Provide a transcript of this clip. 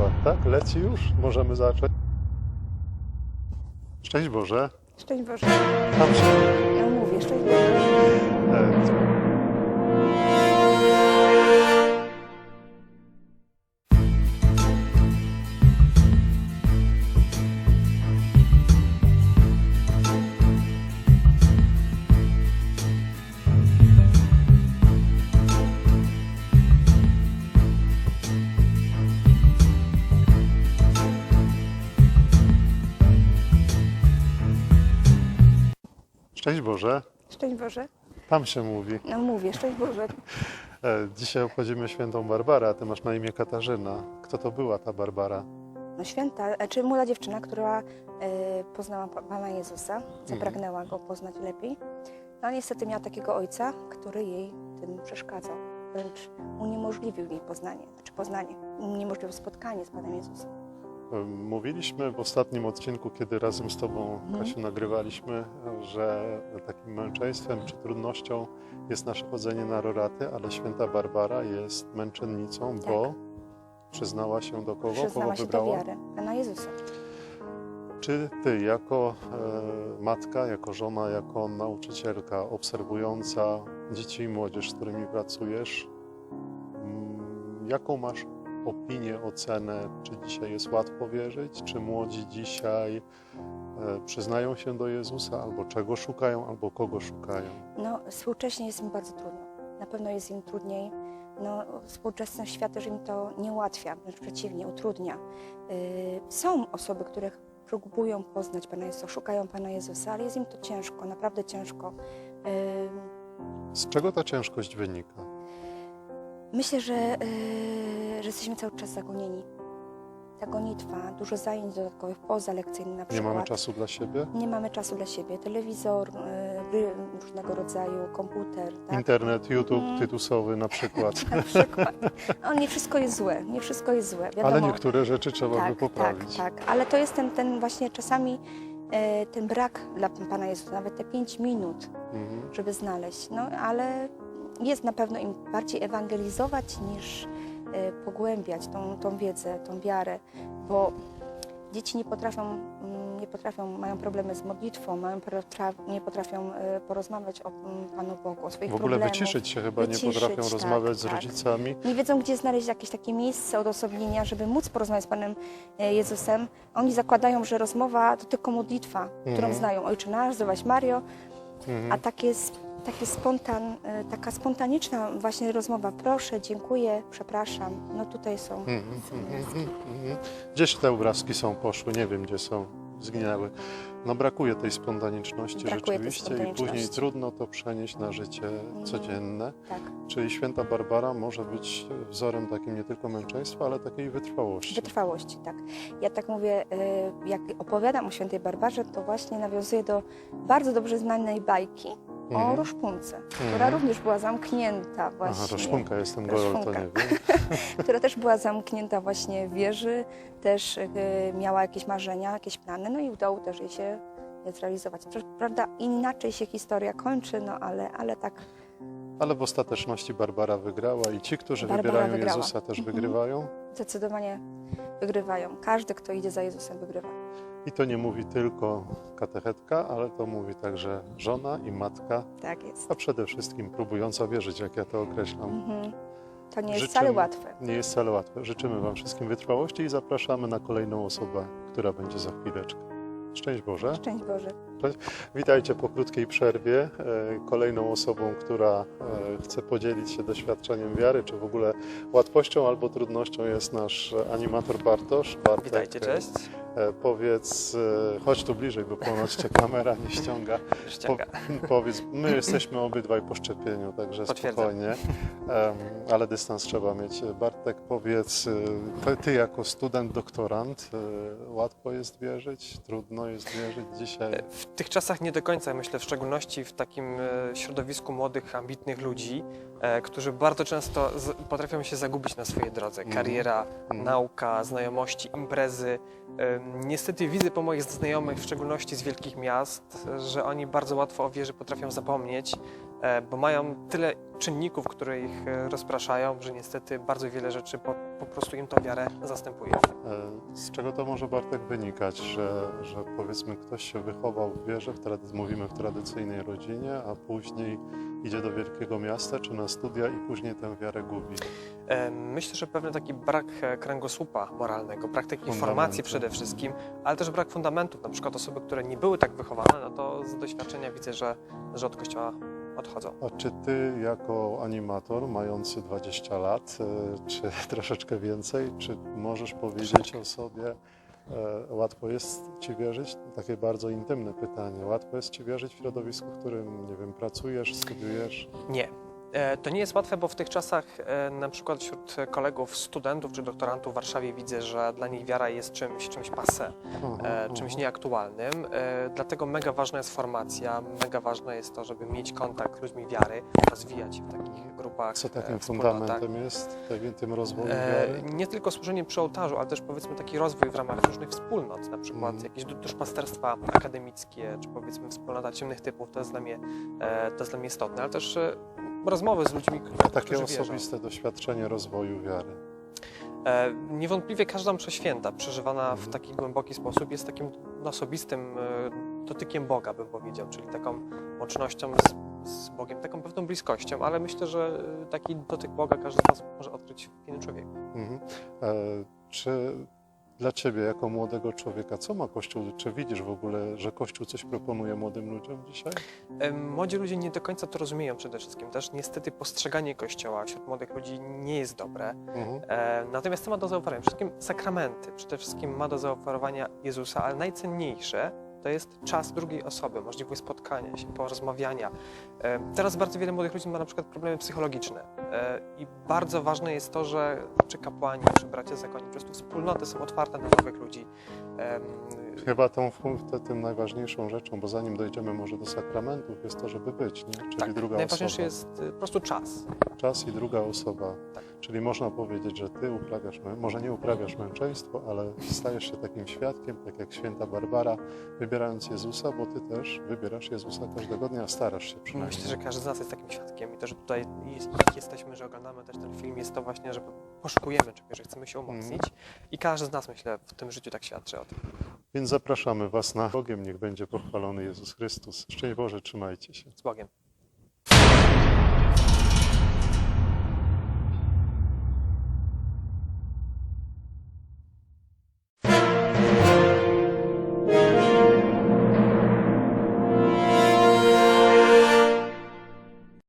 chyba, tak? Leci już? Możemy zacząć? Szczęść Boże. Szczęść Boże. Tam się... Ja mówię, szczęść Boże. E, Szczęść Boże. Szczęść Boże. Tam się mówi. No mówię, szczęść Boże. E, dzisiaj obchodzimy świętą Barbarę, a ty masz na imię Katarzyna. Kto to była ta Barbara? No święta, e, czy młoda dziewczyna, która e, poznała Pa- Pana Jezusa, zapragnęła Go poznać lepiej. No niestety miała takiego ojca, który jej tym przeszkadzał. Wręcz uniemożliwił jej poznanie, znaczy poznanie, uniemożliwił spotkanie z Panem Jezusem. Mówiliśmy w ostatnim odcinku, kiedy razem z Tobą, Mhm. Kasiu, nagrywaliśmy, że takim męczeństwem czy trudnością jest nasze chodzenie na roraty, ale święta Barbara jest męczennicą, bo przyznała się do kogo? Kogo Tak. Przyznała się do wybrała? wiary Pana Jezusa. Czy Ty jako e, matka, jako żona, jako nauczycielka obserwująca dzieci i młodzież, z którymi pracujesz, mm, jaką masz opinię, ocenę, czy dzisiaj jest łatwo wierzyć, czy młodzi dzisiaj e, przyznają się do Jezusa, albo czego szukają, albo kogo szukają? No, współcześnie jest im bardzo trudno. Na pewno jest im trudniej. No, współczesny świat też im to nie ułatwia, wręcz przeciwnie, utrudnia. Yy, są osoby, które próbują poznać Pana Jezusa, szukają Pana Jezusa, ale jest im to ciężko, naprawdę ciężko. Yy, Z czego ta ciężkość wynika? myślę, że, że jesteśmy cały czas zagonieni. Ta gonitwa, dużo zajęć dodatkowych, pozalekcyjnych na Nie przykład. mamy czasu dla siebie? Nie mamy czasu dla siebie. Telewizor, gry różnego rodzaju, komputer. Tak? Internet, YouTube, Mm. tytusowy na przykład. na przykład. No, nie wszystko jest złe, nie wszystko jest złe. Wiadomo, Ale niektóre rzeczy trzeba by tak, poprawić. tak, tak. Ale to jest ten, ten właśnie czasami e, ten brak dla Pana Jezusa, nawet te pięć minut, Mhm. żeby znaleźć. No ale jest na pewno im bardziej ewangelizować niż e, pogłębiać tą, tą wiedzę, tą wiarę, bo dzieci nie potrafią, mm, nie potrafią, mają problemy z modlitwą, mają, nie potrafią e, porozmawiać o mm, Panu Bogu, o swoich W ogóle problemach. wyciszyć się chyba nie Wyciszyć, potrafią tak, rozmawiać z tak. rodzicami. nie wiedzą, gdzie znaleźć jakieś takie miejsce odosobnienia, żeby móc porozmawiać z Panem e, Jezusem. Oni zakładają, że rozmowa to tylko modlitwa, którą Mhm. znają. Ojcze nasz, zdrowaś Mario, Mhm. a takie, sp- takie spontan, e, taka spontaniczna właśnie rozmowa. Proszę, dziękuję, przepraszam. No tutaj są. Mhm, mhm, mhm, mhm. Gdzieś te obrazki są poszły, nie wiem gdzie są, zginęły. No brakuje tej spontaniczności Brakuje tej rzeczywiście i później spontaniczności. trudno to przenieść na życie codzienne. Tak, Czyli święta Barbara może być wzorem takim nie tylko męczeństwa, ale takiej wytrwałości. wytrwałości, tak. Ja tak mówię, e, jak opowiadam o świętej Barbarze, to właśnie nawiązuję do bardzo dobrze znanej bajki o Mhm. Roszpunce, która Mhm. również była zamknięta właśnie. Aha, roszpunka, jestem gorol, to nie wiem. która też była zamknięta właśnie w wieży, też e, miała jakieś marzenia, jakieś plany, no i udało też jej się je zrealizować. Pra- Prawda, inaczej się historia kończy, no ale, ale tak Ale w ostateczności Barbara wygrała i ci, którzy Barbara wybierają wygrała. Jezusa też Mhm. wygrywają. zdecydowanie wygrywają. Każdy, kto idzie za Jezusem, wygrywa. I to nie mówi tylko katechetka, ale to mówi także żona i matka, Tak jest. a przede wszystkim próbująca wierzyć, jak ja to określam. Mhm. To nie jest Życzę- wcale łatwe. Nie jest wcale łatwe. Życzymy Wam wszystkim wytrwałości i zapraszamy na kolejną osobę, która będzie za chwileczkę. Szczęść Boże. Szczęść Boże. Witajcie po krótkiej przerwie. E, Kolejną osobą, która e, chce podzielić się doświadczeniem wiary, czy w ogóle łatwością albo trudnością jest nasz animator Bartosz. Bartek, Witajcie, cześć. e, Powiedz, e, chodź tu bliżej, bo ponoć cię kamera nie ściąga. Ściąga. Po, powiedz, my jesteśmy obydwaj po szczepieniu, także spokojnie, ale dystans trzeba mieć. Bartek, powiedz, ty, jako student, doktorant, łatwo jest wierzyć, trudno jest wierzyć dzisiaj? W tych czasach nie do końca, myślę, w szczególności w takim e, środowisku młodych, ambitnych ludzi, e, którzy bardzo często potrafią się zagubić na swojej drodze. Mhm. Kariera, Mhm. nauka, znajomości, imprezy. E, Niestety widzę po moich znajomych, w szczególności z wielkich miast, że oni bardzo łatwo o wierze potrafią zapomnieć e, bo mają tyle czynników, które ich e, rozpraszają, że niestety bardzo wiele rzeczy po, po prostu im tą wiarę zastępuje. E, Z czego to może Bartek wynikać, że, że powiedzmy ktoś się wychował w wierze, w trady- mówimy w tradycyjnej rodzinie, a później idzie do wielkiego miasta czy na studia i później tę wiarę gubi. E, Myślę, że pewien taki brak e, kręgosłupa moralnego, brak takiej informacji przede wszystkim, ale też brak fundamentów. Na przykład osoby, które nie były tak wychowane, no to z doświadczenia widzę, że, że od kościoła odchodzą. A czy ty jako animator mający 20 lat, e, czy troszeczkę więcej, czy możesz powiedzieć o sobie, e, łatwo jest ci wierzyć? Takie bardzo intymne pytanie. Łatwo jest ci wierzyć w środowisku, w którym, nie wiem, pracujesz, studiujesz? Nie. E, To nie jest łatwe, bo w tych czasach e, na przykład wśród kolegów, studentów czy doktorantów w Warszawie widzę, że dla nich wiara jest czymś, czymś passé, Aha, e, aha. czymś nieaktualnym. Dlatego mega ważna jest formacja, mega ważne jest to, żeby mieć kontakt z ludźmi wiary, rozwijać się w takich grupach, Co takim fundamentem jest w tym rozwoju E, wiary? Nie tylko służenie przy ołtarzu, ale też powiedzmy taki rozwój w ramach różnych wspólnot, na przykład Mhm. jakieś du- duszpasterstwa akademickie, czy powiedzmy wspólnota ciemnych typów, to jest dla mnie, to jest dla mnie istotne, ale też rozmowy z ludźmi, k- Takie którzy wierzą. osobiste doświadczenie rozwoju wiary. E, Niewątpliwie każda msza święta przeżywana w Mhm. taki głęboki sposób jest takim osobistym e, dotykiem Boga, bym powiedział, czyli taką łącznością z, z Bogiem, taką pewną bliskością, ale myślę, że e, taki dotyk Boga każdy z nas może odkryć w innym człowieku. Mhm. E, czy dla Ciebie, jako młodego człowieka, co ma Kościół? Czy widzisz w ogóle, że Kościół coś proponuje młodym ludziom dzisiaj? Młodzi ludzie nie do końca to rozumieją przede wszystkim. Też niestety postrzeganie Kościoła wśród młodych ludzi nie jest dobre. Mhm. E, Natomiast co ma do zaoferowania? Przede wszystkim sakramenty. Przede wszystkim ma do zaoferowania Jezusa, ale najcenniejsze to jest czas drugiej osoby, możliwość spotkania się, porozmawiania. E, Teraz bardzo wiele młodych ludzi ma na przykład problemy psychologiczne E, i bardzo ważne jest to, że czy kapłani, czy bracia zakonni, po prostu wspólnoty są otwarte na nowych ludzi. Chyba tą, tym najważniejszą rzeczą, bo zanim dojdziemy może do sakramentów, jest to, żeby być, nie? czyli Tak, druga najważniejszy osoba. jest e, po prostu czas. Czas i druga osoba. Tak. Czyli można powiedzieć, że Ty uprawiasz, może nie uprawiasz męczeństwo, ale stajesz się takim świadkiem, tak jak święta Barbara, wybierając Jezusa, bo Ty też wybierasz Jezusa każdego dnia, starasz się przynajmniej. Myślę, że każdy z nas jest takim świadkiem i to, że tutaj jest, jesteśmy, że oglądamy też ten film, jest to właśnie, że poszukujemy czegoś, że chcemy się umocnić i każdy z nas, myślę, w tym życiu tak świadczy o tym. Więc zapraszamy Was na Bogiem, niech będzie pochwalony Jezus Chrystus. Szczęść Boże, trzymajcie się. Z Bogiem.